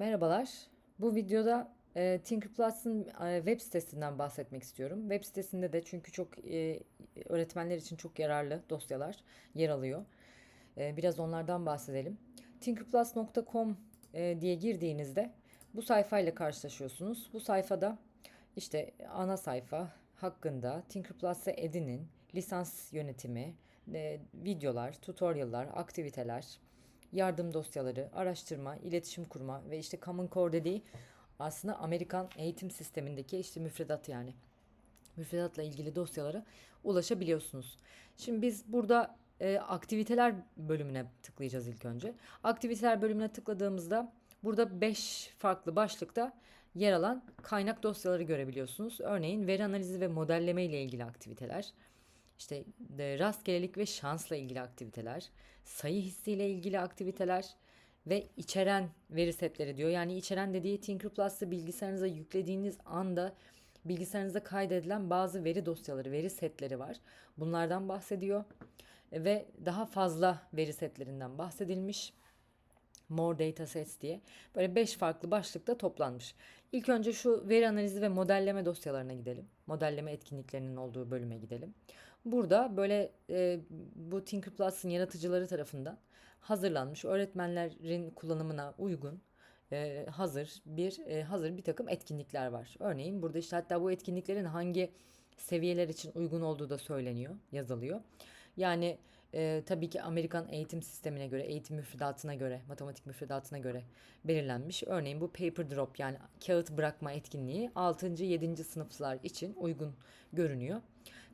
Merhabalar. Bu videoda e, Thinkerplus'ın e, web sitesinden bahsetmek istiyorum. Web sitesinde de çünkü çok e, öğretmenler için çok yararlı dosyalar yer alıyor. E, biraz onlardan bahsedelim. Thinkerplus.com e, diye girdiğinizde bu sayfayla karşılaşıyorsunuz. Bu sayfada işte ana sayfa hakkında Thinkerplus'ı edinin, lisans yönetimi, e, videolar, tutorial'lar, aktiviteler, yardım dosyaları, araştırma, iletişim kurma ve işte Common Core dediği aslında Amerikan eğitim sistemindeki işte müfredat yani. Müfredatla ilgili dosyalara ulaşabiliyorsunuz. Şimdi biz burada e, aktiviteler bölümüne tıklayacağız ilk önce. Aktiviteler bölümüne tıkladığımızda burada 5 farklı başlıkta yer alan kaynak dosyaları görebiliyorsunuz. Örneğin veri analizi ve modelleme ile ilgili aktiviteler, işte de rastgelelik ve şansla ilgili aktiviteler, sayı hissiyle ilgili aktiviteler ve içeren veri setleri diyor. Yani içeren dediği Tinkerplus'ı bilgisayarınıza yüklediğiniz anda bilgisayarınıza kaydedilen bazı veri dosyaları, veri setleri var. Bunlardan bahsediyor ve daha fazla veri setlerinden bahsedilmiş. More Data Sets diye böyle 5 farklı başlıkta toplanmış. İlk önce şu veri analizi ve modelleme dosyalarına gidelim. Modelleme etkinliklerinin olduğu bölüme gidelim. Burada böyle e, bu Tinkerplus'ın yaratıcıları tarafından hazırlanmış öğretmenlerin kullanımına uygun e, hazır bir e, hazır bir takım etkinlikler var. Örneğin burada işte hatta bu etkinliklerin hangi seviyeler için uygun olduğu da söyleniyor, yazılıyor. Yani e, tabii ki Amerikan eğitim sistemine göre, eğitim müfredatına göre, matematik müfredatına göre belirlenmiş. Örneğin bu paper drop yani kağıt bırakma etkinliği 6. 7. sınıflar için uygun görünüyor.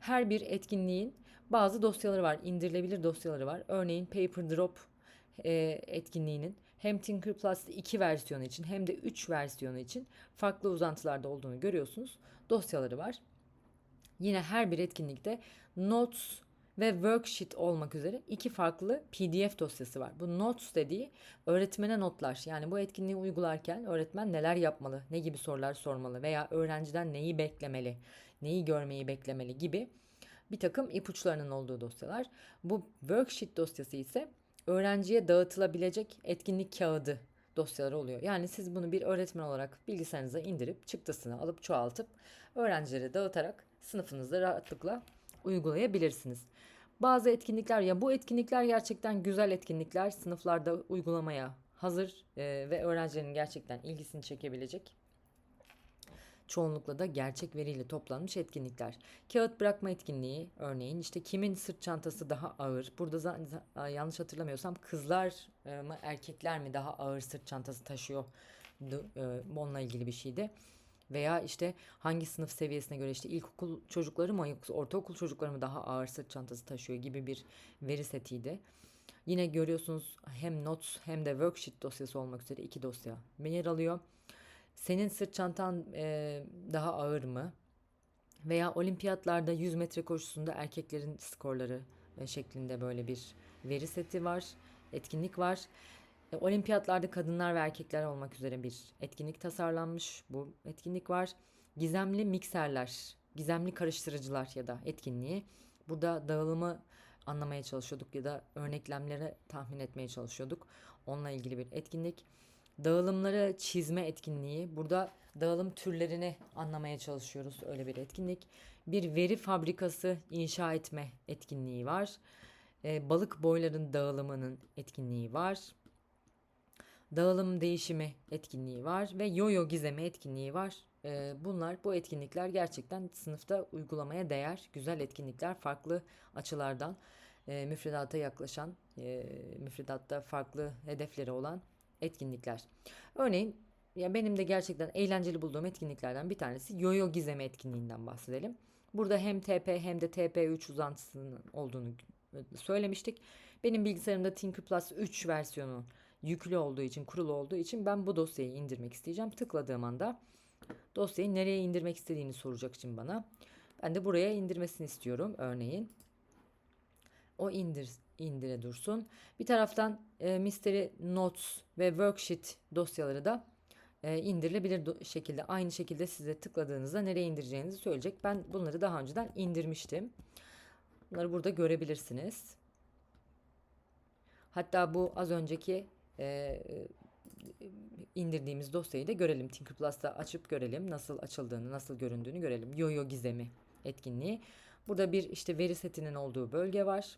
Her bir etkinliğin bazı dosyaları var, indirilebilir dosyaları var. Örneğin paper drop e, etkinliğinin hem Tinkerplus 2 versiyonu için hem de 3 versiyonu için farklı uzantılarda olduğunu görüyorsunuz. Dosyaları var. Yine her bir etkinlikte Notes ve Worksheet olmak üzere iki farklı PDF dosyası var. Bu Notes dediği öğretmene notlar. Yani bu etkinliği uygularken öğretmen neler yapmalı, ne gibi sorular sormalı veya öğrenciden neyi beklemeli, neyi görmeyi beklemeli gibi bir takım ipuçlarının olduğu dosyalar. Bu Worksheet dosyası ise öğrenciye dağıtılabilecek etkinlik kağıdı dosyaları oluyor. Yani siz bunu bir öğretmen olarak bilgisayarınıza indirip çıktısını alıp çoğaltıp öğrencilere dağıtarak sınıfınızda rahatlıkla uygulayabilirsiniz. Bazı etkinlikler ya bu etkinlikler gerçekten güzel etkinlikler sınıflarda uygulamaya hazır e, ve öğrencilerin gerçekten ilgisini çekebilecek çoğunlukla da gerçek veriyle toplanmış etkinlikler. Kağıt bırakma etkinliği örneğin işte kimin sırt çantası daha ağır? Burada yanlış hatırlamıyorsam kızlar e, mı erkekler mi daha ağır sırt çantası taşıyor? E, onunla ilgili bir şeydi. Veya işte hangi sınıf seviyesine göre işte ilkokul çocukları mı yoksa ortaokul çocukları mı daha ağır sırt çantası taşıyor gibi bir veri setiydi. Yine görüyorsunuz hem notes hem de worksheet dosyası olmak üzere iki dosya yer alıyor. Senin sırt çantan e, daha ağır mı? Veya olimpiyatlarda 100 metre koşusunda erkeklerin skorları e, şeklinde böyle bir veri seti var, etkinlik var. E, olimpiyatlarda kadınlar ve erkekler olmak üzere bir etkinlik tasarlanmış. Bu etkinlik var. Gizemli mikserler, gizemli karıştırıcılar ya da etkinliği. Burada dağılımı anlamaya çalışıyorduk ya da örneklemleri tahmin etmeye çalışıyorduk. Onunla ilgili bir etkinlik. Dağılımları çizme etkinliği. Burada dağılım türlerini anlamaya çalışıyoruz. Öyle bir etkinlik. Bir veri fabrikası inşa etme etkinliği var. Ee, balık boyların dağılımının etkinliği var. Dağılım değişimi etkinliği var ve yoyo gizemi etkinliği var. Ee, bunlar bu etkinlikler gerçekten sınıfta uygulamaya değer güzel etkinlikler farklı açılardan e, müfredata yaklaşan e, müfredatta farklı hedefleri olan etkinlikler. Örneğin ya benim de gerçekten eğlenceli bulduğum etkinliklerden bir tanesi yoyo gizemi etkinliğinden bahsedelim. Burada hem TP hem de TP3 uzantısının olduğunu söylemiştik. Benim bilgisayarımda Tinkerplus 3 versiyonu yüklü olduğu için, kurulu olduğu için ben bu dosyayı indirmek isteyeceğim. Tıkladığım anda dosyayı nereye indirmek istediğini soracak için bana. Ben de buraya indirmesini istiyorum örneğin. O indir indire dursun. Bir taraftan e, Mystery Notes ve Worksheet dosyaları da e, indirilebilir şekilde aynı şekilde size tıkladığınızda nereye indireceğinizi söyleyecek. Ben bunları daha önceden indirmiştim. Bunları burada görebilirsiniz. Hatta bu az önceki e, indirdiğimiz dosyayı da görelim. Tinker Plus'ta açıp görelim. Nasıl açıldığını, nasıl göründüğünü görelim. Yo-Yo Gizemi etkinliği. Burada bir işte veri setinin olduğu bölge var.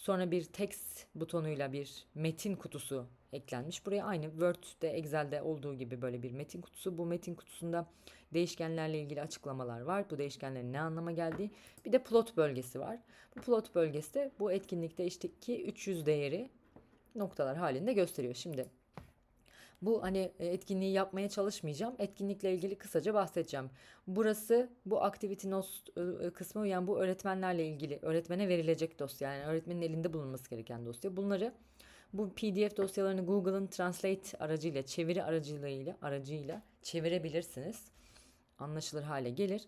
Sonra bir text butonuyla bir metin kutusu eklenmiş. Buraya aynı Word'de, Excel'de olduğu gibi böyle bir metin kutusu. Bu metin kutusunda değişkenlerle ilgili açıklamalar var. Bu değişkenlerin ne anlama geldiği. Bir de plot bölgesi var. Bu plot bölgesi de bu etkinlikte işte ki 300 değeri noktalar halinde gösteriyor. Şimdi bu hani e, etkinliği yapmaya çalışmayacağım. Etkinlikle ilgili kısaca bahsedeceğim. Burası bu activity notes e, e, kısmı yani bu öğretmenlerle ilgili öğretmene verilecek dosya. Yani öğretmenin elinde bulunması gereken dosya. Bunları bu PDF dosyalarını Google'ın Translate aracıyla, çeviri aracılığıyla aracıyla çevirebilirsiniz. Anlaşılır hale gelir.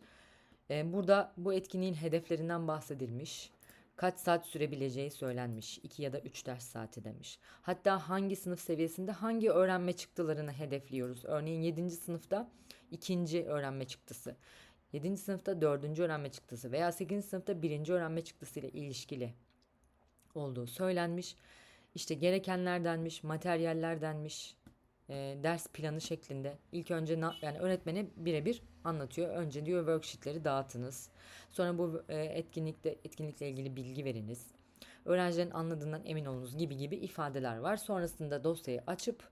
Burada bu etkinliğin hedeflerinden bahsedilmiş. Kaç saat sürebileceği söylenmiş. 2 ya da 3 ders saati demiş. Hatta hangi sınıf seviyesinde hangi öğrenme çıktılarını hedefliyoruz. Örneğin 7. sınıfta ikinci öğrenme çıktısı. 7. sınıfta 4. öğrenme çıktısı veya 8. sınıfta 1. öğrenme çıktısı ile ilişkili olduğu söylenmiş. İşte gerekenler denmiş, materyaller denmiş, e, ders planı şeklinde. İlk önce na, yani öğretmeni birebir anlatıyor. Önce diyor worksheetleri dağıtınız. Sonra bu e, etkinlikte etkinlikle ilgili bilgi veriniz. Öğrencilerin anladığından emin olunuz gibi gibi ifadeler var. Sonrasında dosyayı açıp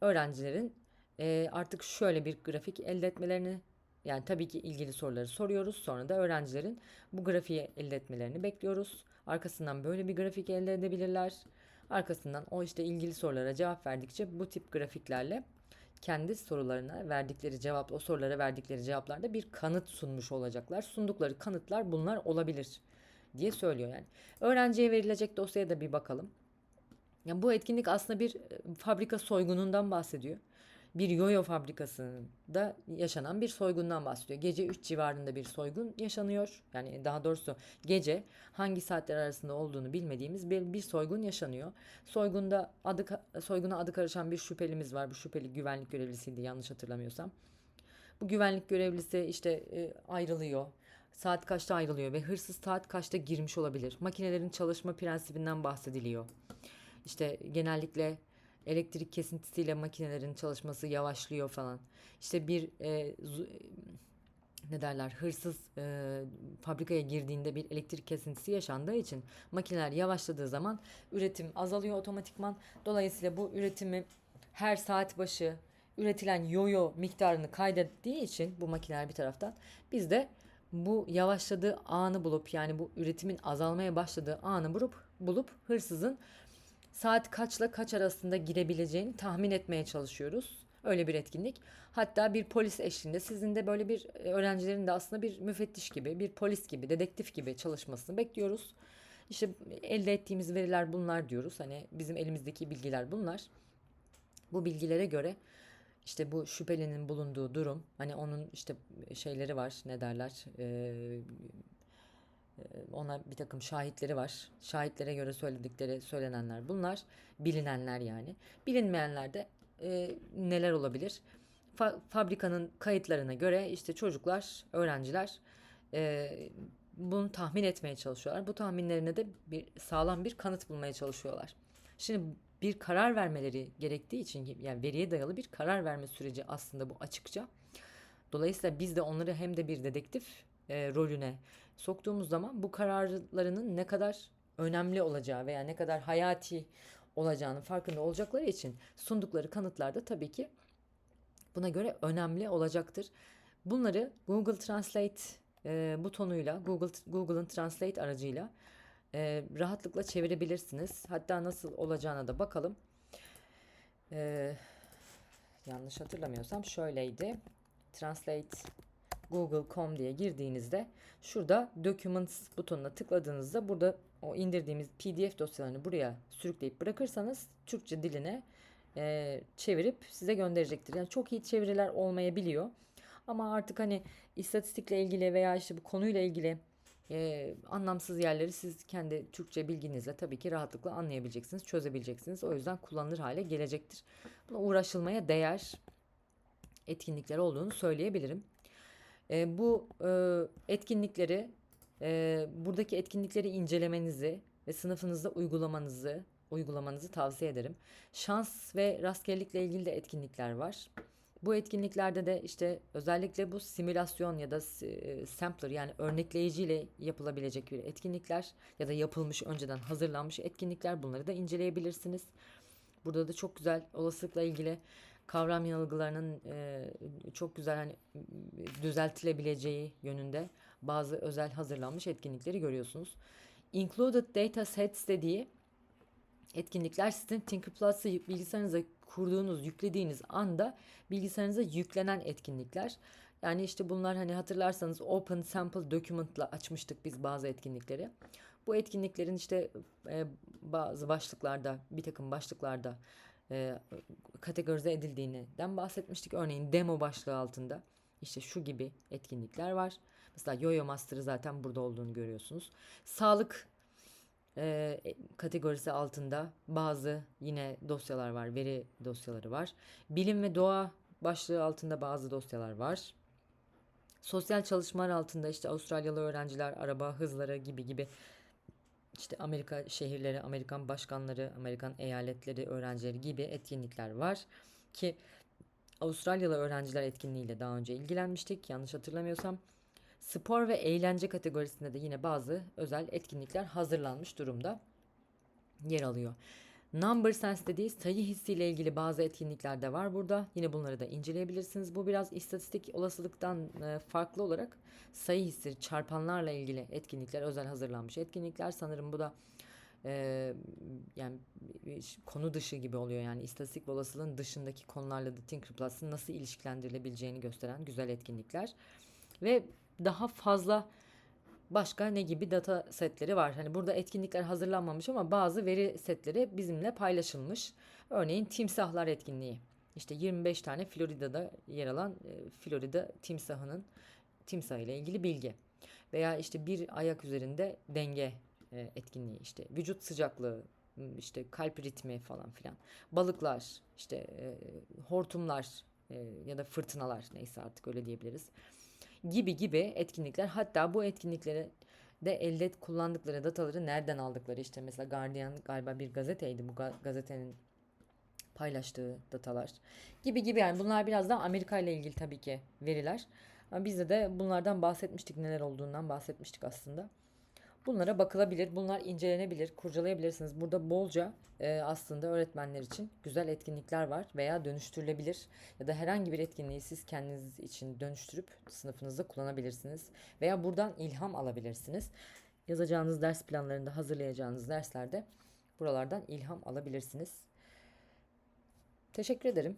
öğrencilerin e, artık şöyle bir grafik elde etmelerini yani tabii ki ilgili soruları soruyoruz. Sonra da öğrencilerin bu grafiği elde etmelerini bekliyoruz. Arkasından böyle bir grafik elde edebilirler. Arkasından o işte ilgili sorulara cevap verdikçe bu tip grafiklerle kendi sorularına verdikleri cevap, o sorulara verdikleri cevaplarda bir kanıt sunmuş olacaklar. Sundukları kanıtlar bunlar olabilir diye söylüyor yani. Öğrenciye verilecek dosyaya da bir bakalım. Yani bu etkinlik aslında bir e, fabrika soygunundan bahsediyor bir yoyo fabrikasında yaşanan bir soygundan bahsediyor. Gece 3 civarında bir soygun yaşanıyor. Yani daha doğrusu gece hangi saatler arasında olduğunu bilmediğimiz bir, bir soygun yaşanıyor. Soygunda adı soyguna adı karışan bir şüphelimiz var. Bu şüpheli güvenlik görevlisiydi yanlış hatırlamıyorsam. Bu güvenlik görevlisi işte e, ayrılıyor. Saat kaçta ayrılıyor ve hırsız saat kaçta girmiş olabilir? Makinelerin çalışma prensibinden bahsediliyor. İşte genellikle elektrik kesintisiyle makinelerin çalışması yavaşlıyor falan. İşte bir e, ne derler hırsız e, fabrikaya girdiğinde bir elektrik kesintisi yaşandığı için makineler yavaşladığı zaman üretim azalıyor otomatikman. Dolayısıyla bu üretimi her saat başı üretilen yoyo miktarını kaydettiği için bu makineler bir taraftan biz de bu yavaşladığı anı bulup yani bu üretimin azalmaya başladığı anı bulup bulup hırsızın saat kaçla kaç arasında girebileceğini tahmin etmeye çalışıyoruz. Öyle bir etkinlik. Hatta bir polis eşliğinde sizin de böyle bir e, öğrencilerin de aslında bir müfettiş gibi, bir polis gibi, dedektif gibi çalışmasını bekliyoruz. İşte elde ettiğimiz veriler bunlar diyoruz. Hani bizim elimizdeki bilgiler bunlar. Bu bilgilere göre işte bu şüphelinin bulunduğu durum, hani onun işte şeyleri var, ne derler, e, ona bir takım şahitleri var. Şahitlere göre söyledikleri söylenenler bunlar. Bilinenler yani. Bilinmeyenler de e, neler olabilir? Fa- fabrikanın kayıtlarına göre işte çocuklar, öğrenciler e, bunu tahmin etmeye çalışıyorlar. Bu tahminlerine de bir sağlam bir kanıt bulmaya çalışıyorlar. Şimdi bir karar vermeleri gerektiği için yani veriye dayalı bir karar verme süreci aslında bu açıkça. Dolayısıyla biz de onları hem de bir dedektif e, rolüne soktuğumuz zaman bu kararlarının ne kadar önemli olacağı veya ne kadar hayati olacağını farkında olacakları için sundukları kanıtlar da tabii ki buna göre önemli olacaktır. Bunları Google Translate e, butonuyla, Google Google'ın Translate aracıyla e, rahatlıkla çevirebilirsiniz. Hatta nasıl olacağına da bakalım. E, yanlış hatırlamıyorsam şöyleydi. Translate google.com diye girdiğinizde şurada Documents butonuna tıkladığınızda burada o indirdiğimiz PDF dosyalarını buraya sürükleyip bırakırsanız Türkçe diline e, çevirip size gönderecektir. Yani çok iyi çeviriler olmayabiliyor. Ama artık hani istatistikle ilgili veya işte bu konuyla ilgili e, anlamsız yerleri siz kendi Türkçe bilginizle tabii ki rahatlıkla anlayabileceksiniz, çözebileceksiniz. O yüzden kullanılır hale gelecektir. Buna uğraşılmaya değer etkinlikler olduğunu söyleyebilirim. E, bu e, etkinlikleri, e, buradaki etkinlikleri incelemenizi ve sınıfınızda uygulamanızı, uygulamanızı tavsiye ederim. Şans ve rastgelelikle ilgili de etkinlikler var. Bu etkinliklerde de işte özellikle bu simülasyon ya da e, sampler yani örnekleyiciyle yapılabilecek bir etkinlikler ya da yapılmış önceden hazırlanmış etkinlikler bunları da inceleyebilirsiniz. Burada da çok güzel olasılıkla ilgili kavram yanılgılarının e, çok güzel hani düzeltilebileceği yönünde bazı özel hazırlanmış etkinlikleri görüyorsunuz. Included Data Sets dediği etkinlikler sizin Tinkerplus'ı bilgisayarınıza kurduğunuz, yüklediğiniz anda bilgisayarınıza yüklenen etkinlikler. Yani işte bunlar hani hatırlarsanız Open Sample Document'la açmıştık biz bazı etkinlikleri. Bu etkinliklerin işte e, bazı başlıklarda, bir takım başlıklarda e, kategorize edildiğinden bahsetmiştik. Örneğin demo başlığı altında işte şu gibi etkinlikler var. Mesela Yo-Yo Master'ı zaten burada olduğunu görüyorsunuz. Sağlık e, kategorisi altında bazı yine dosyalar var, veri dosyaları var. Bilim ve doğa başlığı altında bazı dosyalar var. Sosyal çalışmalar altında işte Avustralyalı öğrenciler, araba hızları gibi gibi işte Amerika şehirleri, Amerikan başkanları, Amerikan eyaletleri, öğrencileri gibi etkinlikler var ki Avustralyalı öğrenciler etkinliğiyle daha önce ilgilenmiştik yanlış hatırlamıyorsam. Spor ve eğlence kategorisinde de yine bazı özel etkinlikler hazırlanmış durumda yer alıyor. Number sense dediği sayı hissiyle ilgili bazı etkinlikler de var burada. Yine bunları da inceleyebilirsiniz. Bu biraz istatistik olasılıktan e, farklı olarak sayı hissi, çarpanlarla ilgili etkinlikler, özel hazırlanmış etkinlikler. Sanırım bu da e, yani konu dışı gibi oluyor. Yani istatistik olasılığın dışındaki konularla da Tinkerplus'ın nasıl ilişkilendirilebileceğini gösteren güzel etkinlikler. Ve daha fazla başka ne gibi data setleri var. Hani burada etkinlikler hazırlanmamış ama bazı veri setleri bizimle paylaşılmış. Örneğin timsahlar etkinliği. İşte 25 tane Florida'da yer alan e, Florida timsahının timsah ile ilgili bilgi. Veya işte bir ayak üzerinde denge e, etkinliği işte vücut sıcaklığı işte kalp ritmi falan filan. Balıklar işte e, hortumlar ya da fırtınalar neyse artık öyle diyebiliriz gibi gibi etkinlikler. Hatta bu etkinlikleri de elde kullandıkları dataları nereden aldıkları işte mesela Guardian galiba bir gazeteydi bu gazetenin paylaştığı datalar gibi gibi yani bunlar biraz da Amerika ile ilgili tabii ki veriler. Ama bizde de bunlardan bahsetmiştik neler olduğundan bahsetmiştik aslında. Bunlara bakılabilir, bunlar incelenebilir, kurcalayabilirsiniz. Burada bolca e, aslında öğretmenler için güzel etkinlikler var veya dönüştürülebilir ya da herhangi bir etkinliği siz kendiniz için dönüştürüp sınıfınızda kullanabilirsiniz veya buradan ilham alabilirsiniz. Yazacağınız ders planlarında, hazırlayacağınız derslerde buralardan ilham alabilirsiniz. Teşekkür ederim.